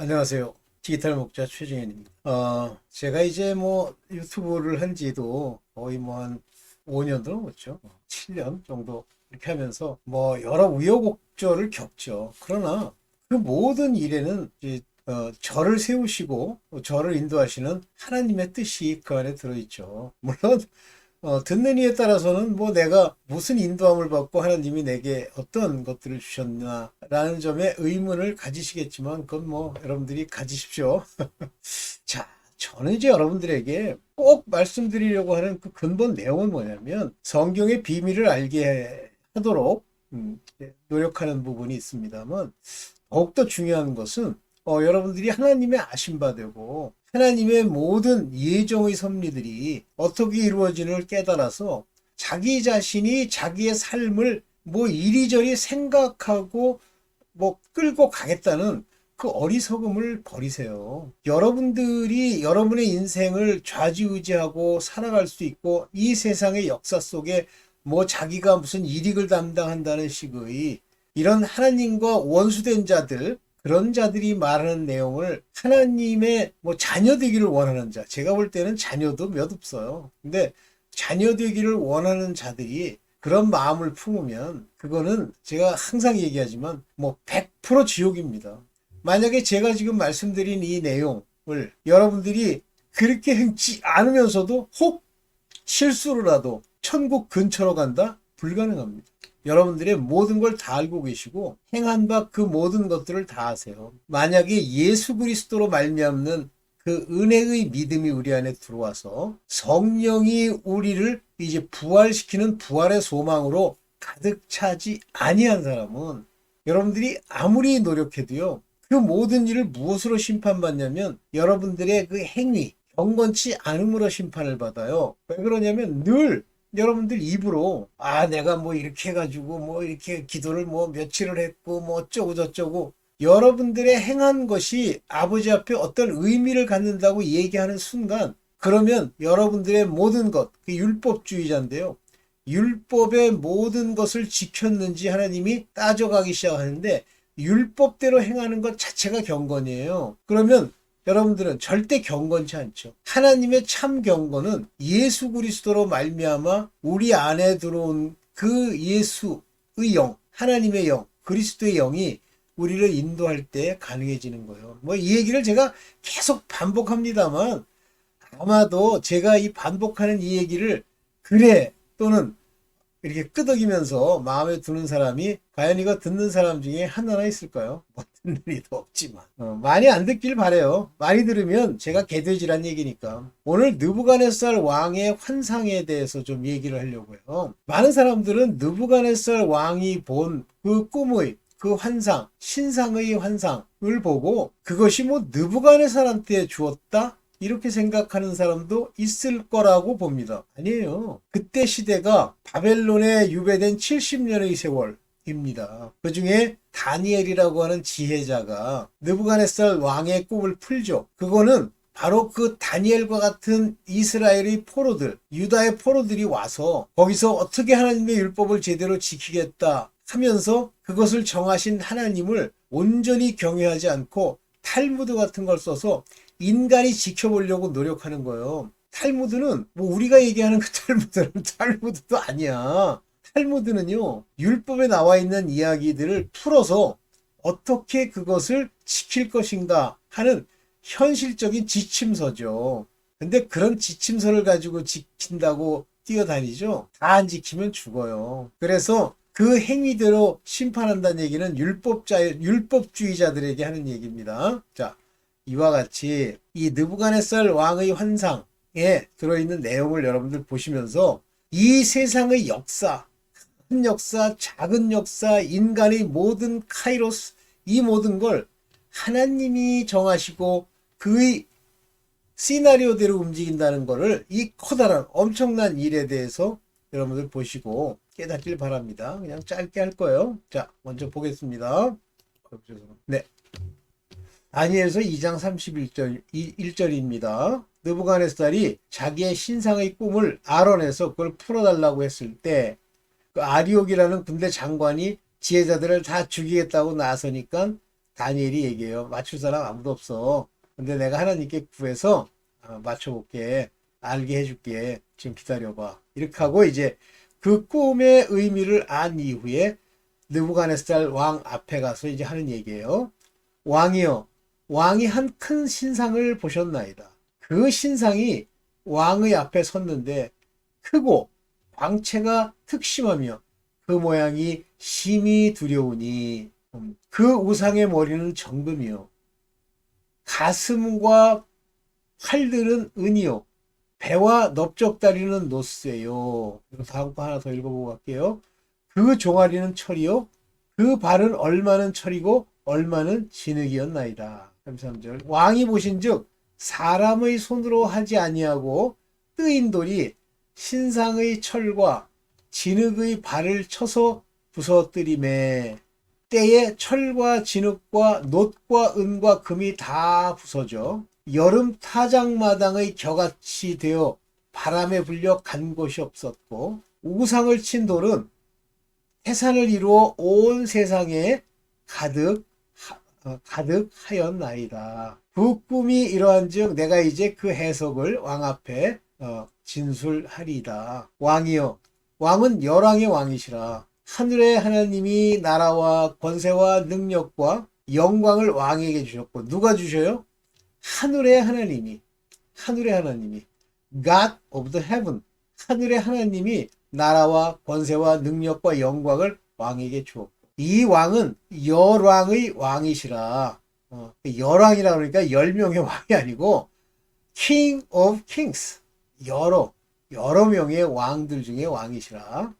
안녕하세요. 디지털 목자 최정현입니다. 어, 제가 이제 뭐 유튜브를 한 지도 거의 뭐 한 5년도 넘었죠. 7년 정도 이렇게 하면서 뭐 여러 우여곡절을 겪죠. 그러나 그 모든 일에는 이제 어, 저를 세우시고 저를 인도하시는 하나님의 뜻이 그 안에 들어있죠. 물론 어, 듣는 이에 따라서는 뭐 내가 무슨 인도함을 받고 하나님이 내게 어떤 것들을 주셨나라는 점에 의문을 가지시겠지만 그건 뭐 여러분들이 가지십시오. 자, 저는 이제 여러분들에게 꼭 말씀드리려고 하는 그 근본 내용은 뭐냐면 성경의 비밀을 알게 하도록 음, 노력하는 부분이 있습니다만 더욱더 중요한 것은 어, 여러분들이 하나님의 아신 바 되고 하나님의 모든 예정의 섭리들이 어떻게 이루어지는을 깨달아서 자기 자신이 자기의 삶을 뭐 이리저리 생각하고 뭐 끌고 가겠다는 그 어리석음을 버리세요. 여러분들이 여러분의 인생을 좌지우지하고 살아갈 수 있고 이 세상의 역사 속에 뭐 자기가 무슨 이익을 담당한다는 식의 이런 하나님과 원수된 자들 그런 자들이 말하는 내용을 하나님의 뭐 자녀 되기를 원하는 자, 제가 볼 때는 자녀도 몇 없어요. 근데 자녀 되기를 원하는 자들이 그런 마음을 품으면 그거는 제가 항상 얘기하지만 뭐 100% 지옥입니다. 만약에 제가 지금 말씀드린 이 내용을 여러분들이 그렇게 행치 않으면서도 혹 실수로라도 천국 근처로 간다? 불가능합니다. 여러분들의 모든 걸 다 알고 계시고 행한 바 그 모든 것들을 다 아세요. 만약에 예수 그리스도로 말미암는 그 은혜의 믿음이 우리 안에 들어와서 성령이 우리를 이제 부활시키는 부활의 소망으로 가득 차지 아니한 사람은 여러분들이 아무리 노력해도요. 그 모든 일을 무엇으로 심판받냐면 여러분들의 그 행위, 경건치 않음으로 심판을 받아요. 왜 그러냐면 늘 여러분들 입으로 아 내가 뭐 이렇게 해가지고 뭐 이렇게 기도를 뭐 며칠을 했고 뭐 어쩌고 저쩌고 여러분들의 행한 것이 아버지 앞에 어떤 의미를 갖는다고 얘기하는 순간 그러면 여러분들의 모든 것, 그 율법주의자인데요. 율법의 모든 것을 지켰는지 하나님이 따져가기 시작하는데 율법대로 행하는 것 자체가 경건이에요. 그러면 여러분들은 절대 경건치 않죠. 하나님의 참 경건은 예수 그리스도로 말미암아 우리 안에 들어온 그 예수의 영, 하나님의 영, 그리스도의 영이 우리를 인도할 때 가능해지는 거예요. 뭐 이 얘기를 제가 계속 반복합니다만 아마도 제가 이 반복하는 이 얘기를 그래 또는 이렇게 끄덕이면서 마음에 드는 사람이 과연 이거 듣는 사람 중에 하나나 있을까요? 뭐 듣는 리도 없지만 어, 많이 안 듣길 바래요. 많이 들으면 제가 개돼지란 얘기니까 오늘 느부갓네살 왕의 환상에 대해서 좀 얘기를 하려고요. 많은 사람들은 느부갓네살 왕이 본 그 꿈의 그 환상, 신상의 환상을 보고 그것이 뭐 느부갓네살한테 주었다? 이렇게 생각하는 사람도 있을 거라고 봅니다. 아니에요. 그때 시대가 바벨론에 유배된 70년의 세월입니다. 그 중에 다니엘이라고 하는 지혜자가 느부갓네살 왕의 꿈을 풀죠. 그거는 바로 그 다니엘과 같은 이스라엘의 포로들, 유다의 포로들이 와서 거기서 어떻게 하나님의 율법을 제대로 지키겠다 하면서 그것을 정하신 하나님을 온전히 경외하지 않고 탈무드 같은 걸 써서 인간이 지켜보려고 노력하는 거예요. 탈무드는 뭐 우리가 얘기하는 그 탈무드는 탈무드도 아니야. 탈무드는요, 율법에 나와 있는 이야기들을 풀어서 어떻게 그것을 지킬 것인가 하는 현실적인 지침서죠. 근데 그런 지침서를 가지고 지킨다고 뛰어다니죠? 다 안 지키면 죽어요. 그래서 그 행위대로 심판한다는 얘기는 율법자, 율법주의자들에게 하는 얘기입니다. 자, 이와 같이 이 느부갓네살 왕의 환상에 들어있는 내용을 여러분들 보시면서 이 세상의 역사, 큰 역사, 작은 역사, 인간의 모든 카이로스, 이 모든 걸 하나님이 정하시고 그의 시나리오대로 움직인다는 것을 이 커다란 엄청난 일에 대해서 여러분들 보시고 깨닫길 바랍니다. 그냥 짧게 할 거예요. 자, 먼저 보겠습니다. 네. 다니엘서 2장 31절 1절입니다. 느부갓네살이 자기의 신상의 꿈을 알아내서 그걸 풀어달라고 했을 때 그 아리옥이라는 군대 장관이 지혜자들을 다 죽이겠다고 나서니까 다니엘이 얘기해요. 맞출 사람 아무도 없어. 근데 내가 하나님께 구해서 어, 맞춰볼게. 알게 해줄게. 지금 기다려봐. 이렇게 하고 이제 그 꿈의 의미를 안 이후에 느부갓네살 왕 앞에 가서 이제 하는 얘기예요. 왕이여, 왕이 한 큰 신상을 보셨나이다. 그 신상이 왕의 앞에 섰는데 크고 광채가 특심하며 그 모양이 심히 두려우니 음, 그 우상의 머리는 정금이요. 가슴과 팔들은 은이요. 배와 넓적다리는 이거 다음 거 하나 더 읽어보고 갈게요. 그 종아리는 철이요. 그 발은 얼마는 철이고 얼마는 진흙이었나이다 33절. 왕이 보신즉 사람의 손으로 하지 아니하고 뜨인 돌이 신상의 철과 진흙의 발을 쳐서 부서뜨림에 때에 철과 진흙과 놋과 은과 금이 다 부서져 여름 타작마당의 겨같이 되어 바람에 불려 간 곳이 없었고 우상을 친 돌은 해산을 이루어 온 세상에 가득 가득하였나이다. 그 꿈이 이러한즉 내가 이제 그 해석을 왕 앞에 어, 진술하리이다. 왕이여 왕은 열왕의 왕이시라. 하늘의 하나님이 나라와 권세와 능력과 영광을 왕에게 주셨고 누가 주셔요? 하늘의 하나님이 하늘의 하나님이 God of the heaven 하늘의 하나님이 나라와 권세와 능력과 영광을 왕에게 주었고 이 왕은 열왕의 왕이시라. 어, 열왕이라 그러니까 열 명의 왕이 아니고 King of Kings 여러 여러 명의 왕들 중에 왕이시라.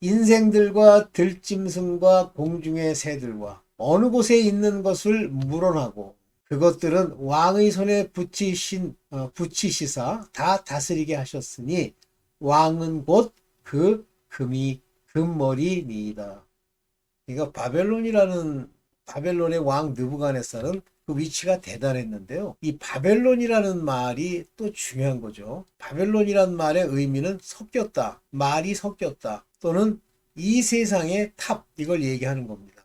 인생들과 들짐승과 공중의 새들과 어느 곳에 있는 것을 물어나고 그것들은 왕의 손에 붙이신 어, 붙이시사 다 다스리게 하셨으니 왕은 곧 그 금이 금머리니이다. 그러니까 바벨론이라는 바벨론의 왕 느부갓네살은 그 위치가 대단했는데요. 이 바벨론이라는 말이 또 중요한 거죠. 바벨론이라는 말의 의미는 섞였다, 말이 섞였다, 또는 이 세상의 탑 이걸 얘기하는 겁니다.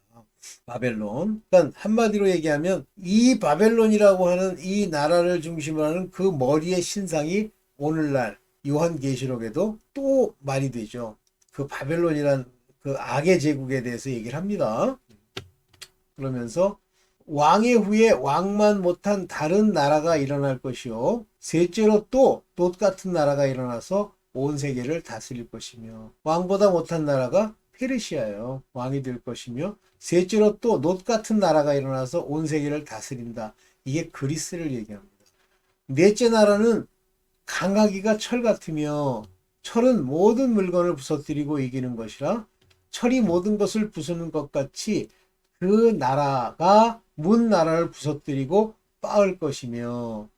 바벨론. 그러니까 한마디로 얘기하면 이 바벨론이라고 하는 이 나라를 중심으로 하는 그 머리의 신상이 오늘날 요한계시록에도 또 말이 되죠. 그 바벨론이란 그 악의 제국에 대해서 얘기를 합니다. 그러면서 왕의 후에 왕만 못한 다른 나라가 일어날 것이요. 셋째로 또 돛 같은 나라가 일어나서 온 세계를 다스릴 것이며 왕보다 못한 나라가 페르시아요. 왕이 될 것이며 셋째로 또놋 같은 나라가 일어나서 온 세계를 다스린다. 이게 그리스를 얘기합니다. 넷째 나라는 강하기가 철 같으며 철은 모든 물건을 부서뜨리고 이기는 것이라 철이 모든 것을 부수는 것 같이 그 나라가 문 나라를 부서뜨리고 빻을 것이며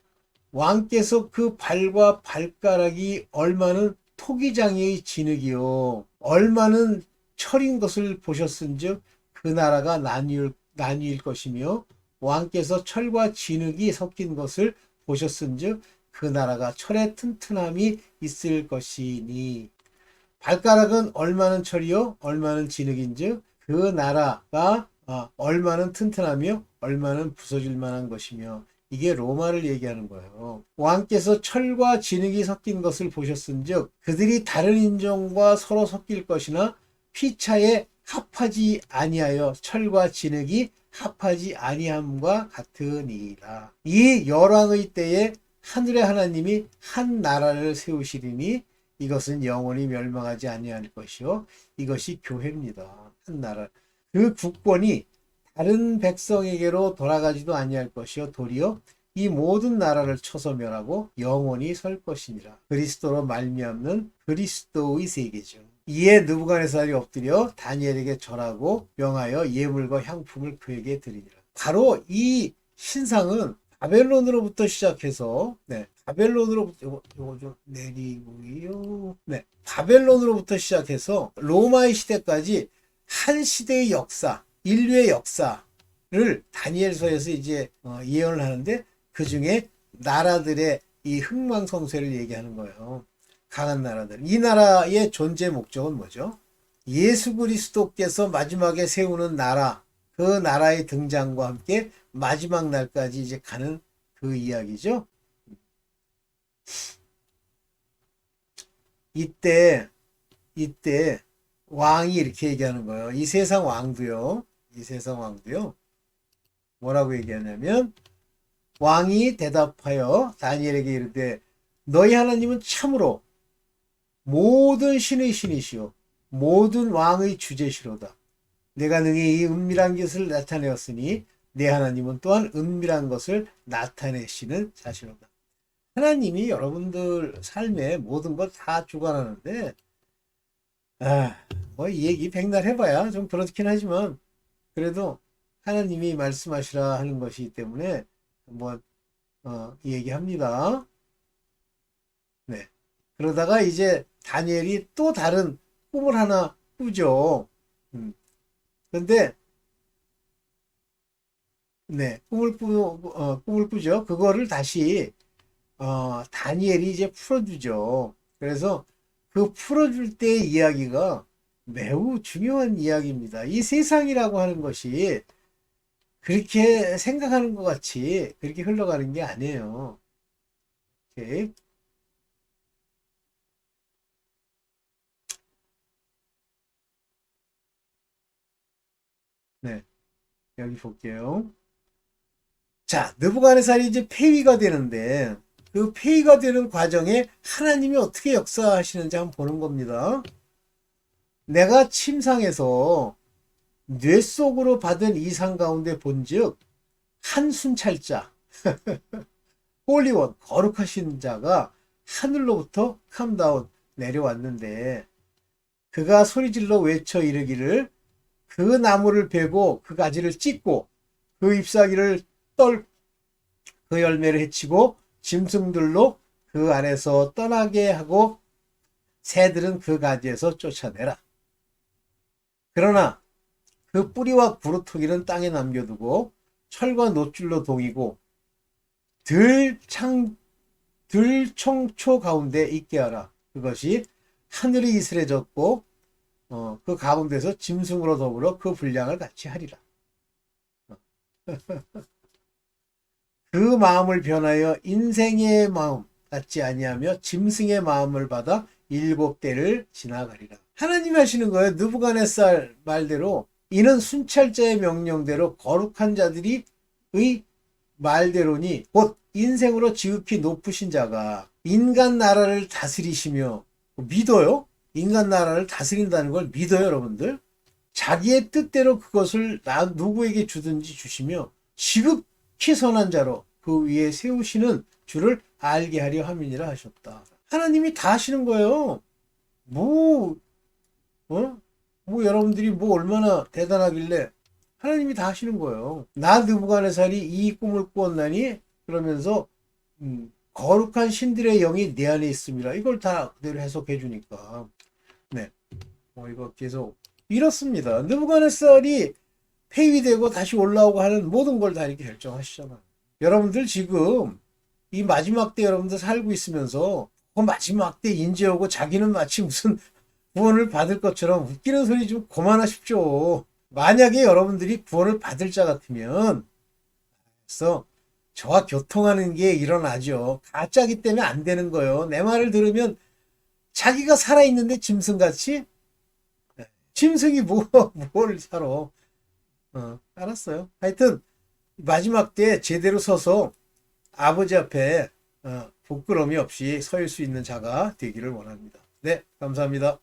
왕께서 그 발과 발가락이 얼마는 토기장이의 진흙이요 얼마는 철인 것을 보셨은즉 그 나라가 나뉘을, 나뉘일 것이며 왕께서 철과 진흙이 섞인 것을 보셨은즉 그 나라가 철의 튼튼함이 있을 것이니 발가락은 얼마는 철이요 얼마는 진흙인즉 그 나라가 아, 얼마는 튼튼하며 얼마는 부서질 만한 것이며 이게 로마를 얘기하는 거예요. 왕께서 철과 진흙이 섞인 것을 보셨은즉 그들이 다른 인종과 서로 섞일 것이나 피차에 합하지 아니하여 철과 진흙이 합하지 아니함과 같으니라. 이 열왕의 때에 하늘의 하나님이 한 나라를 세우시리니 이것은 영원히 멸망하지 아니할 것이요 이것이 교회입니다. 한 나라. 그 국권이 다른 백성에게로 돌아가지도 아니할 것이요 도리어 이 모든 나라를 쳐서 멸하고 영원히 설 것이니라. 그리스도로 말미암는 그리스도의 세계죠. 이에 느부갓네살이 엎드려 다니엘에게 절하고 명하여 예물과 향품을 그에게 드리니라. 바로 이 신상은 바벨론으로부터 시작해서 네 바벨론으로부터 이거 좀 내리고요. 네 바벨론으로부터 시작해서 로마의 시대까지 한 시대의 역사, 인류의 역사를 다니엘서에서 이제 어, 예언을 하는데 그 중에 나라들의 이 흥망성쇠를 얘기하는 거예요. 강한 나라들. 이 나라의 존재 목적은 뭐죠? 예수 그리스도께서 마지막에 세우는 나라, 그 나라의 등장과 함께 마지막 날까지 이제 가는 그 이야기죠. 이때 이때 왕이 이렇게 얘기하는 거예요. 이 세상 왕도요. 이 세상 왕도요. 뭐라고 얘기하냐면 왕이 대답하여 다니엘에게 이르되 너희 하나님은 참으로 모든 신의 신이시오 모든 왕의 주제시로다. 내가 능히 이 은밀한 것을 나타내었으니 내 하나님은 또한 은밀한 것을 나타내시는 자시로다. 하나님이 여러분들 삶의 모든 걸 다 주관하는데 아, 뭐 이 얘기 백날 해봐야 좀 그렇긴 하지만 그래도 하나님이 말씀하시라 하는 것이기 때문에 한번 어, 얘기합니다. 네. 그러다가 이제 다니엘이 또 다른 꿈을 하나 꾸죠. 음. 근데 네, 꿈을 꾸, 어, 꿈을 꾸죠. 그거를 다시 어, 다니엘이 이제 풀어주죠. 그래서 그 풀어줄 때의 이야기가 매우 중요한 이야기입니다. 이 세상이라고 하는 것이 그렇게 생각하는 것 같이 그렇게 흘러가는 게 아니에요. 오케이. 네. 여기 볼게요. 자, 느부갓네살이 이제 폐위가 되는데 그 폐위가 되는 과정에 하나님이 어떻게 역사하시는지 한번 보는 겁니다. 내가 침상에서 뇌 속으로 받은 이상 가운데 본즉 한 순찰자 홀리원 거룩하신 자가 하늘로부터 캄다운 내려왔는데 그가 소리질러 외쳐 이르기를 그 나무를 베고 그 가지를 찢고 그 잎사귀를 떨 그 열매를 해치고 짐승들로 그 안에서 떠나게 하고 새들은 그 가지에서 쫓아내라. 그러나 그 뿌리와 부르토기는 땅에 남겨두고 철과 노줄로 동이고 들창 들청초 가운데 있게 하라. 그것이 하늘이 이슬해졌고 어, 그 가운데서 짐승으로 더불어 그 분량을 같이 하리라. 그 마음을 변하여 인생의 마음 같지 아니하며 짐승의 마음을 받아 일곱 대를 지나가리라. 하나님 하시는 거예요. 느부갓네살 말대로 이는 순찰자의 명령대로 거룩한 자들이 의 말대로니 곧 인생으로 지극히 높으신 자가 인간 나라를 다스리시며 믿어요? 인간 나라를 다스린다는 걸 믿어요, 여러분들? 자기의 뜻대로 그것을 나 누구에게 주든지 주시며 지극 히 선한 자로 그 위에 세우시는 줄을 알게 하려 함이니라 하셨다. 하나님이 다 하시는 거예요. 뭐, 어? 뭐 여러분들이 뭐 얼마나 대단하길래 하나님이 다 하시는 거예요. 나 느부갓네살이 이 꿈을 꾸었나니 그러면서 음, 거룩한 신들의 영이 내 안에 있습니다. 이걸 다 그대로 해석해 주니까 네, 어, 이거 계속 이렇습니다. 느부갓네살이 폐위되고 다시 올라오고 하는 모든 걸 다 이렇게 결정하시잖아요. 여러분들 지금 이 마지막 때 여러분들 살고 있으면서 그 마지막 때 인지하고 자기는 마치 무슨 구원을 받을 것처럼 웃기는 소리 좀 그만하십시오. 만약에 여러분들이 구원을 받을 자 같으면 그래서 저와 교통하는 게 일어나죠. 가짜기 때문에 안 되는 거예요. 내 말을 들으면 자기가 살아있는데 짐승같이 짐승이 뭐, 뭘 살아. 어, 알았어요. 하여튼 마지막 때 제대로 서서 아버지 앞에 어, 부끄러움이 없이 서 있을 수 있는 자가 되기를 원합니다. 네, 감사합니다.